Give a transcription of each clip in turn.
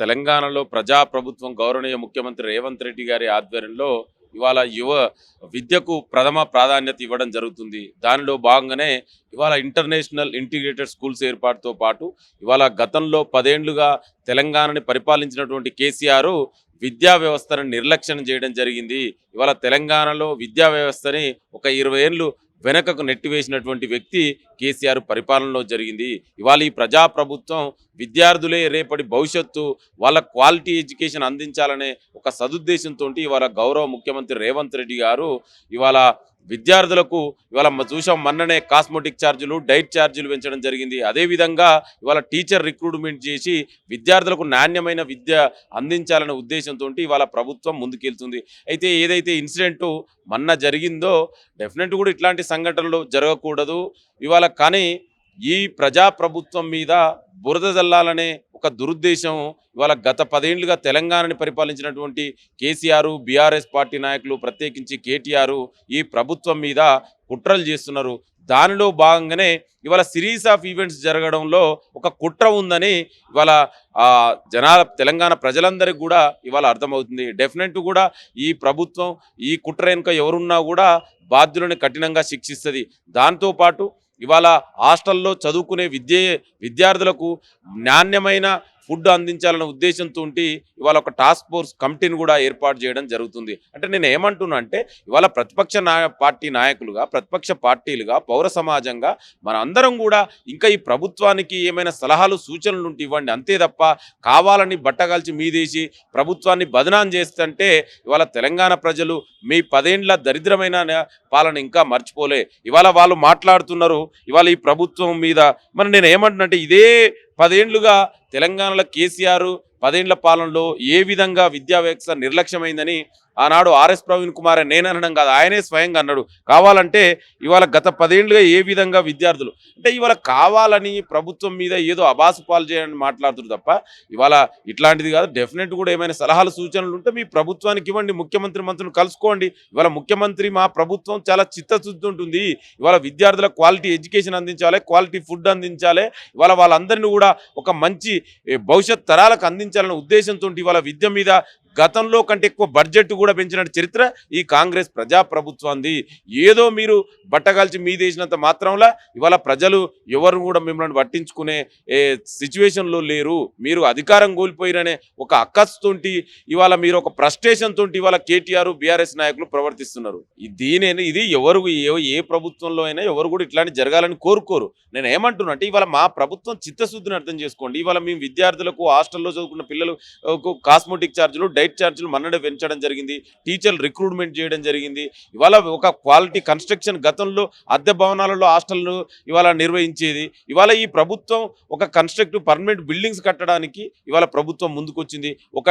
తెలంగాణలో ప్రజాప్రభుత్వం గౌరవనీయ ముఖ్యమంత్రి రేవంత్ రెడ్డి గారి ఆధ్వర్యంలో ఇవాళ యువ విద్యకు ప్రథమ ప్రాధాన్యత ఇవ్వడం జరుగుతుంది. దానిలో భాగంగానే ఇవాళ ఇంటర్నేషనల్ ఇంటిగ్రేటెడ్ స్కూల్స్ ఏర్పాటుతో పాటు ఇవాళ గతంలో పదేండ్లుగా తెలంగాణని పరిపాలించినటువంటి కేసీఆర్ విద్యా వ్యవస్థను నిర్లక్ష్యం చేయడం జరిగింది. ఇవాళ తెలంగాణలో విద్యా వ్యవస్థని ఒక ఇరవై ఏళ్ళు వెనకకు నెట్టివేసినటువంటి వ్యక్తి కేసీఆర్ పరిపాలనలో జరిగింది. ఇవాళ ఈ ప్రజాప్రభుత్వం విద్యార్థులే రేపటి భవిష్యత్తు వాళ్ళ క్వాలిటీ ఎడ్యుకేషన్ అందించాలనే ఒక సదుద్దేశంతో ఇవాళ గౌరవ ముఖ్యమంత్రి రేవంత్ రెడ్డి గారు ఇవాళ విద్యార్థులకు ఇవాళ చూసాం మొన్ననే కాస్మోటిక్ ఛార్జీలు డైట్ ఛార్జీలు పెంచడం జరిగింది. అదేవిధంగా ఇవాళ టీచర్ రిక్రూట్మెంట్ చేసి విద్యార్థులకు నాణ్యమైన విద్య అందించాలనే ఉద్దేశంతో ఇవాళ ప్రభుత్వం ముందుకెళ్తుంది. అయితే ఏదైతే ఇన్సిడెంట్ మొన్న జరిగిందో డెఫినెట్ కూడా ఇట్లాంటి సంఘటనలు జరగకూడదు. ఇవాళ కానీ ఈ ప్రజాప్రభుత్వం మీద బురద జల్లాలనే ఒక దురుద్దేశం ఇవాళ గత పదేళ్ళుగా తెలంగాణని పరిపాలించినటువంటి కేసీఆర్ బీఆర్ఎస్ పార్టీ నాయకులు ప్రత్యేకించి కేటీఆర్ ఈ ప్రభుత్వం మీద కుట్రలు చేస్తున్నారు. దానిలో భాగంగానే ఇవాళ సిరీస్ ఆఫ్ ఈవెంట్స్ జరగడంలో ఒక కుట్ర ఉందని ఇవాళ జనాల తెలంగాణ ప్రజలందరికీ కూడా ఇవాళ అర్థమవుతుంది. డెఫినెట్ కూడా ఈ ప్రభుత్వం ఈ కుట్ర వెనుక ఎవరున్నా కూడా బాధ్యులను కఠినంగా శిక్షిస్తుంది. దాంతోపాటు ఇవాళ హాస్టల్లో చదువుకునే విద్య విద్యార్థులకు నాణ్యమైన ఫుడ్ అందించాలనే ఉద్దేశంతో ఇవాళ ఒక టాస్క్ ఫోర్స్ కమిటీని కూడా ఏర్పాటు చేయడం జరుగుతుంది. అంటే నేను ఏమంటున్నా అంటే ఇవాళ ప్రతిపక్ష నాయ పార్టీ నాయకులుగా ప్రతిపక్ష పార్టీలుగా పౌర సమాజంగా మన అందరం కూడా ఇంకా ఈ ప్రభుత్వానికి ఏమైనా సలహాలు సూచనలు ఉంటే ఇవ్వండి. అంతే తప్ప కావాలని బట్టగాల్చి మీదేసి ప్రభుత్వాన్ని బదనాం చేస్తుంటే ఇవాళ తెలంగాణ ప్రజలు మీ పదేండ్ల దరిద్రమైన పాలన ఇంకా మర్చిపోలే. ఇవాళ వాళ్ళు మాట్లాడుతున్నారు ఇవాళ ఈ ప్రభుత్వం మీద. మరి నేను ఏమంటున్నంటే ఇదే పదేండ్లుగా తెలంగాణలో కేసీఆర్ పదేండ్ల పాలనలో ఏ విధంగా విద్యా వ్యవస్థ నిర్లక్ష్యమైందని ఆనాడు ఆర్ఎస్ ప్రవీణ్ కుమార్ నేననడం కాదు ఆయనే స్వయంగా అన్నాడు. కావాలంటే ఇవాళ గత పదేండ్లుగా ఏ విధంగా విద్యార్థులు అంటే ఇవాళ కావాలని ప్రభుత్వం మీద ఏదో అబాసు పాలు చేయాలని మాట్లాడుతున్నారు తప్ప ఇవాళ ఇట్లాంటిది కాదు. డెఫినెట్ కూడా ఏమైనా సలహాలు సూచనలు ఉంటే మీ ప్రభుత్వానికి ఇవ్వండి ముఖ్యమంత్రి మంత్రులు కలుసుకోండి. ఇవాళ ముఖ్యమంత్రి మా ప్రభుత్వం చాలా చిత్తశుద్ధి ఉంటుంది. ఇవాళ విద్యార్థుల క్వాలిటీ ఎడ్యుకేషన్ అందించాలి క్వాలిటీ ఫుడ్ అందించాలి. ఇవాళ వాళ్ళందరినీ కూడా ఒక మంచి భవిష్యత్ తరాలకు అందించాలనే ఉద్దేశంతో ఇవాళ విద్య మీద గతంలో కంటే ఎక్కువ బడ్జెట్ కూడా పెంచిన చరిత్ర ఈ కాంగ్రెస్ ప్రజాప్రభుత్వంది ఏదో మీరు బట్టగాల్చి మీదేసినంత మాత్రంలా ఇవాళ ప్రజలు ఎవరు కూడా మిమ్మల్ని పట్టించుకునే సిచ్యువేషన్లో లేరు. మీరు అధికారం కోల్పోయిరనే ఒక అక్కస్తోటి ఇవాళ మీరు ఒక ఫ్రస్ట్రేషన్ తోటి ఇవాళ కేటీఆర్ బీఆర్ఎస్ నాయకులు ప్రవర్తిస్తున్నారు. ఈ ఇది ఎవరు ఏ ఏ ప్రభుత్వంలో అయినా ఎవరు కూడా ఇట్లాంటి జరగాలని కోరుకోరు. నేను ఏమంటున్నా అంటే ఇవాళ మా ప్రభుత్వం చిత్తశుద్ధిని అర్థం చేసుకోండి. ఇవాళ మేము విద్యార్థులకు హాస్టల్లో చదువుకున్న పిల్లలు కాస్మోటిక్ ఛార్జీలు డైట్ ఛార్జీలు మన్నడే పెంచడం జరిగింది. టీచర్లు రిక్రూట్మెంట్ చేయడం జరిగింది. ఇవాళ ఒక క్వాలిటీ కన్స్ట్రక్షన్ గతంలో అద్దె భవనాలలో హాస్టల్ను ఇవాళ నిర్వహించేది. ఇవాళ ఈ ప్రభుత్వం ఒక కన్స్ట్రక్టివ్ పర్మనెంట్ బిల్డింగ్స్ కట్టడానికి ఇవాళ ప్రభుత్వం ముందుకొచ్చింది. ఒక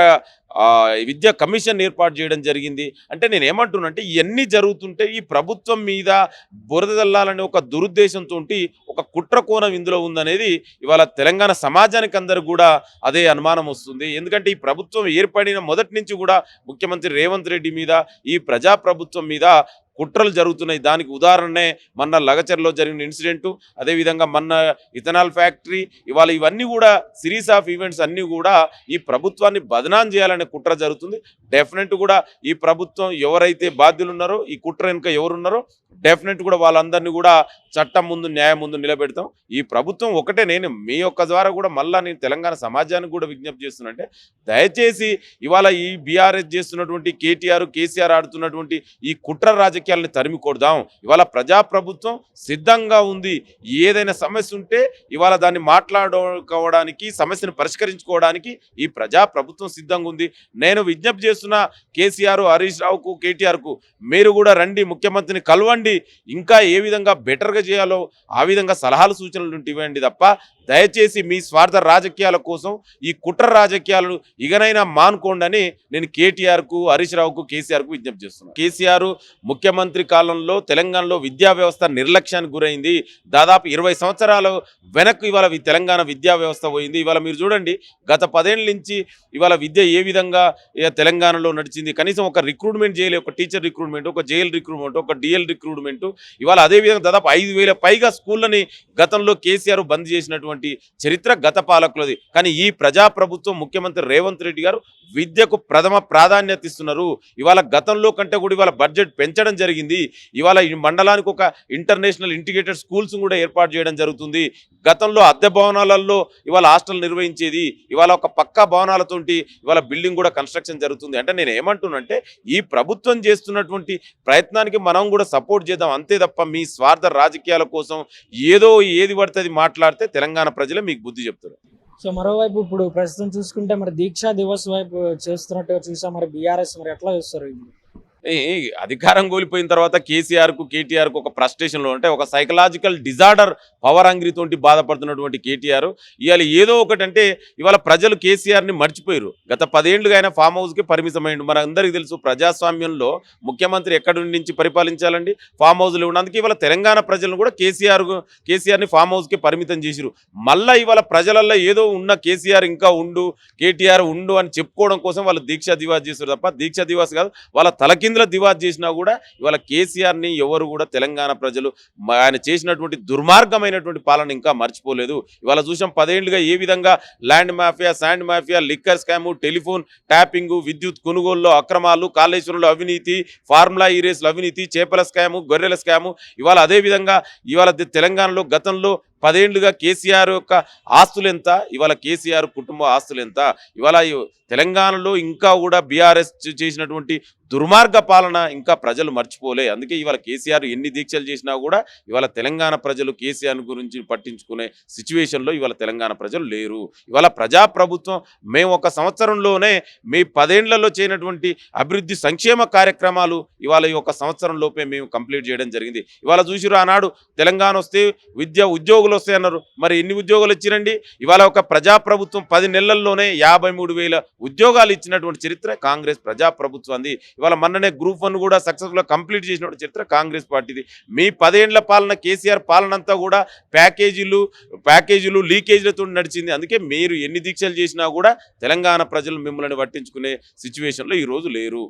విద్యా కమిషన్ ఏర్పాటు చేయడం జరిగింది. అంటే నేను ఏమంటున్నానంటే ఇవన్నీ జరుగుతుంటే ఈ ప్రభుత్వం మీద బురదల్లాలనే ఒక దురుద్దేశంతో ఒక కుట్ర కోణం ఇందులో ఉందనేది ఇవాళ తెలంగాణ సమాజానికి అందరు కూడా అదే అనుమానం వస్తుంది. ఎందుకంటే ఈ ప్రభుత్వం ఏర్పడిన మొదటి నుంచి కూడా ముఖ్యమంత్రి రేవంత్ రెడ్డి మీద ఈ ప్రజాప్రభుత్వం మీద కుట్రలు జరుగుతున్నాయి. దానికి ఉదాహరణనే మొన్న లగచర్లో జరిగిన ఇన్సిడెంటు అదేవిధంగా మొన్న ఇథనాల్ ఫ్యాక్టరీ ఇవాళ ఇవన్నీ కూడా సిరీస్ ఆఫ్ ఈవెంట్స్ అన్నీ కూడా ఈ ప్రభుత్వాన్ని బదనాం చేయాలనే కుట్ర జరుగుతుంది. డెఫినెట్ కూడా ఈ ప్రభుత్వం ఎవరైతే బాధ్యులు ఉన్నారో ఈ కుట్ర వెనుక ఎవరున్నారో డెఫినెట్ కూడా వాళ్ళందరినీ కూడా చట్టం ముందు న్యాయం ముందు నిలబెడతాం. ఈ ప్రభుత్వం ఒకటే. నేను మీ యొక్క ద్వారా కూడా మళ్ళా నేను తెలంగాణ సమాజానికి కూడా విజ్ఞప్తి చేస్తున్నంటే దయచేసి ఇవాళ ఈ బీఆర్ఎస్ చేస్తున్నటువంటి కేటీఆర్ కేసీఆర్ ఆడుతున్నటువంటి ఈ కుట్ర రాజకీయాలని తరిమి కొడదాం ఇవాళ ప్రజాప్రభుత్వం సిద్ధంగా ఉంది. ఏదైనా సమస్య ఉంటే ఇవాళ దాన్ని మాట్లాడుకోవడానికి సమస్యను పరిష్కరించుకోవడానికి ఈ ప్రజాప్రభుత్వం సిద్ధంగా ఉంది. నేను విజ్ఞప్తి చేస్తున్న కేసీఆర్ హరీష్ రావుకు కేటీఆర్కు మీరు కూడా రండి ముఖ్యమంత్రిని కలవండి. ఇంకా ఏ విధంగా బెటర్గా చేయాలో ఆ విధంగా సలహాలు సూచనలు ఇవ్వండి తప్ప దయచేసి మీ స్వార్థ రాజకీయాల కోసం ఈ కుట్ర రాజకీయాలను ఇకనైనా మానుకోండి నేను కేటీఆర్కు హరీష్ రావుకు కేసీఆర్కు విజ్ఞప్తి చేస్తున్నాను. కేసీఆర్ ముఖ్యమంత్రి కాలంలో తెలంగాణలో విద్యా వ్యవస్థ నిర్లక్ష్యానికి గురైంది. దాదాపు ఇరవై సంవత్సరాలు వెనక్కు ఇవాళ తెలంగాణ విద్యా వ్యవస్థ పోయింది. ఇవాళ మీరు చూడండి గత పదేళ్ళ నుంచి ఇవాళ విద్య ఏ విధంగా తెలంగాణలో నడిచింది. కనీసం ఒక రిక్రూట్మెంట్ చేయలే ఒక టీచర్ రిక్రూట్మెంట్ ఒక జైల్ రిక్రూట్మెంట్ ఒక డిఎల్ రిక్రూట్మెంట్ ఇవాళ అదే విధంగా దాదాపు ఐదు వేల పైగా స్కూళ్ళని గతంలో కేసీఆర్ బంద్ చేసినటువంటి చేసినటువంటి చరిత్ర గత పాలకులది. కానీ ఈ ప్రజాప్రభుత్వం ముఖ్యమంత్రి రేవంత్ రెడ్డి గారు విద్యకు ప్రథమ ప్రాధాన్యత ఇస్తున్నారు. ఇవాళ గతంలో కంటే కూడా ఇవాళ బడ్జెట్ పెంచడం జరిగింది. ఇవాళ ఈ మండలానికి ఒక ఇంటర్నేషనల్ ఇంటిగ్రేటెడ్ స్కూల్స్ కూడా ఏర్పాటు చేయడం జరుగుతుంది. గతంలో అద్దె భవనాలలో ఇవాళ హాస్టల్ నిర్వహించేది. ఇవాళ ఒక పక్కా భవనాలతోటి ఇవాళ బిల్డింగ్ కూడా కన్స్ట్రక్షన్ జరుగుతుంది. అంటే నేను ఏమంటున్నంటే ఈ ప్రభుత్వం చేస్తున్నటువంటి ప్రయత్నానికి మనం కూడా సపోర్ట్ చేద్దాం. అంతే తప్ప మీ స్వార్థ రాజకీయాల కోసం ఏదో ఏది పడుతుంది మాట్లాడితే తెలంగాణ ప్రజలే మీకు బుద్ధి చెప్తారు. సో మరోవైపు ఇప్పుడు ప్రస్తుతం చూసుకుంటే మరి దీక్షా దివస్ వైపు చేస్తున్నట్టుగా చూసాం మరి బీఆర్ఎస్ మరి ఎట్లా చూస్తారు ఇప్పుడు? అధికారం కోల్పోయిన తర్వాత కేసీఆర్కు కేటీఆర్కు ఒక ఫ్రస్ట్రేషన్లో అంటే ఒక సైకలాజికల్ డిజార్డర్ పవర్ తోటి బాధపడుతున్నటువంటి కేటీఆర్. ఇవాళ ఏదో ఒకటి అంటే ఇవాళ ప్రజలు కేసీఆర్ని మర్చిపోయారు గత పదేళ్ళుగా ఆయన ఫామ్ హౌస్కి పరిమితమైండు మన అందరికీ తెలుసు ప్రజాస్వామ్యంలో ముఖ్యమంత్రి ఎక్కడి నుంచి పరిపాలించాలండి? ఫామ్ హౌస్లో ఉన్నందుకు ఇవాళ తెలంగాణ ప్రజలను కూడా కేసీఆర్ కేసీఆర్ని ఫామ్ హౌస్కి పరిమితం చేసిరు మళ్ళా ఇవాళ ప్రజలల్లో ఏదో ఉన్న కేసీఆర్ ఇంకా ఉండు కేటీఆర్ ఉండు అని చెప్పుకోవడం కోసం వాళ్ళు దీక్షా దివాస్ చేశారు తప్ప దీక్ష దివాస్ కాదు వాళ్ళ తలకిందుల దివాస్ చేసినా కూడా ఇవాళ కేసీఆర్ని ఎవరు కూడా తెలంగాణ ప్రజలు ఆయన చేసినటువంటి దుర్మార్గమైనటువంటి పాలన ఇంకా మర్చిపోలేదు. ఇవాళ చూసాం పదేళ్ళుగా ఏ విధంగా land mafia sand mafia liquor scam telephone tapping విద్యుత్ కొనుగోలులో అక్రమాలు కాళేశ్వరంలో అవినీతి ఫార్ములా ఈ రేసులు అవినీతి చేపల స్కాము గొర్రెల స్కాము. ఇవాళ అదే విధంగా ఇవాళ తెలంగాణలో గతంలో పదేళ్ళుగా కేసీఆర్ యొక్క ఆస్తులు ఎంత ఇవాళ కేసీఆర్ కుటుంబ ఆస్తులు ఎంత ఇవాళ తెలంగాణలో ఇంకా కూడా బీఆర్ఎస్ చేసినటువంటి దుర్మార్గ పాలన ఇంకా ప్రజలు మర్చిపోలే. అందుకే ఇవాళ కేసీఆర్ ఎన్ని దీక్షలు చేసినా కూడా ఇవాళ తెలంగాణ ప్రజలు కేసీఆర్ గురించి పట్టించుకునే సిచ్యువేషన్లో ఇవాళ తెలంగాణ ప్రజలు లేరు. ఇవాళ ప్రజాప్రభుత్వం మేము ఒక సంవత్సరంలోనే మీ పదేళ్ళలో చేయనటువంటి అభివృద్ధి సంక్షేమ కార్యక్రమాలు ఇవాళ ఈ ఒక సంవత్సరం లోపే మేము కంప్లీట్ చేయడం జరిగింది. ఇవాళ చూసిరు ఆనాడు తెలంగాణ వస్తే విద్య ఉద్యోగులు వస్తాయన్నారు. మరి ఎన్ని ఉద్యోగాలు ఇచ్చినండి ఇవాళ ఒక ప్రజాప్రభుత్వం పది నెలల్లోనే యాభై మూడు వేల ఉద్యోగాలు ఇచ్చినటువంటి చరిత్ర కాంగ్రెస్ ప్రజాప్రభుత్వంది. ఇవాళ మొన్ననే గ్రూప్ వన్ కూడా సక్సెస్ఫుల్గా కంప్లీట్ చేసినటువంటి చరిత్ర కాంగ్రెస్ పార్టీది. మీ పదేండ్ల పాలన కేసీఆర్ పాలన అంతా కూడా ప్యాకేజీలు ప్యాకేజీలు లీకేజీలతో నడిచింది. అందుకే మీరు ఎన్ని దీక్షలు చేసినా కూడా తెలంగాణ ప్రజలు మిమ్మల్ని పట్టించుకునే సిచ్యువేషన్లో ఈరోజు లేరు.